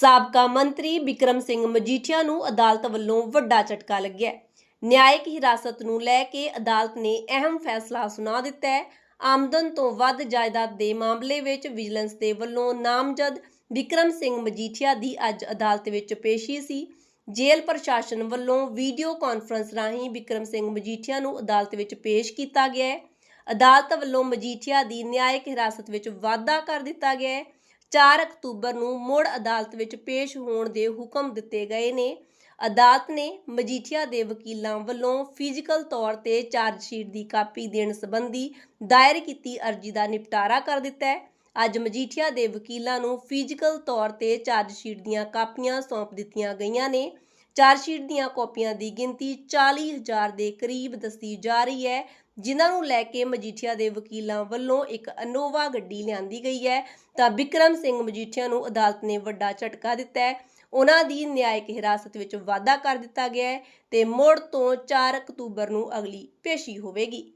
ਸਾਬਕਾ ਮੰਤਰੀ ਵਿਕਰਮ ਸਿੰਘ ਮਜੀਠੀਆ ਨੂੰ ਅਦਾਲਤ ਵੱਲੋਂ ਵੱਡਾ ਝਟਕਾ ਲੱਗਿਆ। ਨਿਆਇਕ ਹਿਰਾਸਤ ਨੂੰ ਲੈ ਕੇ ਅਦਾਲਤ ਨੇ ਅਹਿਮ ਫੈਸਲਾ ਸੁਣਾ ਦਿੱਤਾ ਹੈ। ਆਮਦਨ ਤੋਂ ਵੱਧ ਜਾਇਦਾਦ ਦੇ ਮਾਮਲੇ ਵਿੱਚ ਵਿਜੀਲੈਂਸ ਦੇ ਵੱਲੋਂ ਨਾਮਜ਼ਦ ਵਿਕਰਮ ਸਿੰਘ ਮਜੀਠੀਆ ਦੀ ਅੱਜ ਅਦਾਲਤ ਵਿੱਚ ਪੇਸ਼ੀ ਸੀ। ਜੇਲ੍ਹ ਪ੍ਰਸ਼ਾਸਨ ਵੱਲੋਂ ਵੀਡੀਓ ਕਾਨਫਰੰਸ ਰਾਹੀਂ ਵਿਕਰਮ ਸਿੰਘ ਮਜੀਠੀਆ ਨੂੰ ਅਦਾਲਤ ਵਿੱਚ ਪੇਸ਼ ਕੀਤਾ ਗਿਆ ਹੈ। ਅਦਾਲਤ ਵੱਲੋਂ ਮਜੀਠੀਆ ਦੀ ਨਿਆਇਕ ਹਿਰਾਸਤ ਵਿੱਚ ਵਾਧਾ ਕਰ ਦਿੱਤਾ ਗਿਆ ਹੈ। 4 ਅਕਤੂਬਰ ਨੂੰ ਮੁੜ ਅਦਾਲਤ ਵਿੱਚ ਪੇਸ਼ ਹੋਣ ਦੇ ਹੁਕਮ ਦਿੱਤੇ ਗਏ ਨੇ। ਅਦਾਲਤ ਨੇ ਮਜੀਠੀਆ ਦੇ ਵਕੀਲਾਂ ਵੱਲੋਂ ਫਿਜ਼ੀਕਲ ਤੌਰ ਤੇ ਚਾਰਜ ਸ਼ੀਟ ਦੀ ਕਾਪੀ ਦੇਣ ਸੰਬੰਧੀ ਦਾਇਰ ਕੀਤੀ ਅਰਜ਼ੀ ਦਾ ਨਿਪਟਾਰਾ ਕਰ ਦਿੱਤਾ ਹੈ। ਅੱਜ ਮਜੀਠੀਆ ਦੇ ਵਕੀਲਾਂ ਨੂੰ ਫਿਜ਼ੀਕਲ ਤੌਰ ਤੇ ਚਾਰਜ ਸ਼ੀਟ ਦੀਆਂ ਕਾਪੀਆਂ ਸੌਂਪ ਦਿੱਤੀਆਂ ਗਈਆਂ ਨੇ। ਚਾਰਜਸ਼ੀਟ ਦੀਆਂ ਕਾਪੀਆਂ ਦੀ ਗਿਣਤੀ 40000 ਦੇ ਕਰੀਬ ਦੱਸੀ ਜਾ ਰਹੀ ਹੈ, ਜਿਨ੍ਹਾਂ ਨੂੰ ਲੈ ਕੇ ਮਜੀਠੀਆ ਦੇ ਵਕੀਲਾਂ ਵੱਲੋਂ ਇੱਕ ਅਨੋਵਾ ਗੱਡੀ ਲਿਆਂਦੀ ਗਈ ਹੈ। ਤਾਂ ਵਿਕਰਮ ਸਿੰਘ ਮਜੀਠੀਆ ਨੂੰ ਅਦਾਲਤ ਨੇ ਵੱਡਾ ਝਟਕਾ ਦਿੱਤਾ ਹੈ। ਉਹਨਾਂ ਦੀ ਨਿਆਇਕ ਹਿਰਾਸਤ ਵਿੱਚ ਵਾਧਾ ਕਰ ਦਿੱਤਾ ਗਿਆ ਹੈ ਤੇ ਮੁੜ ਤੋਂ 4 ਅਕਤੂਬਰ ਨੂੰ ਅਗਲੀ ਪੇਸ਼ੀ ਹੋਵੇਗੀ।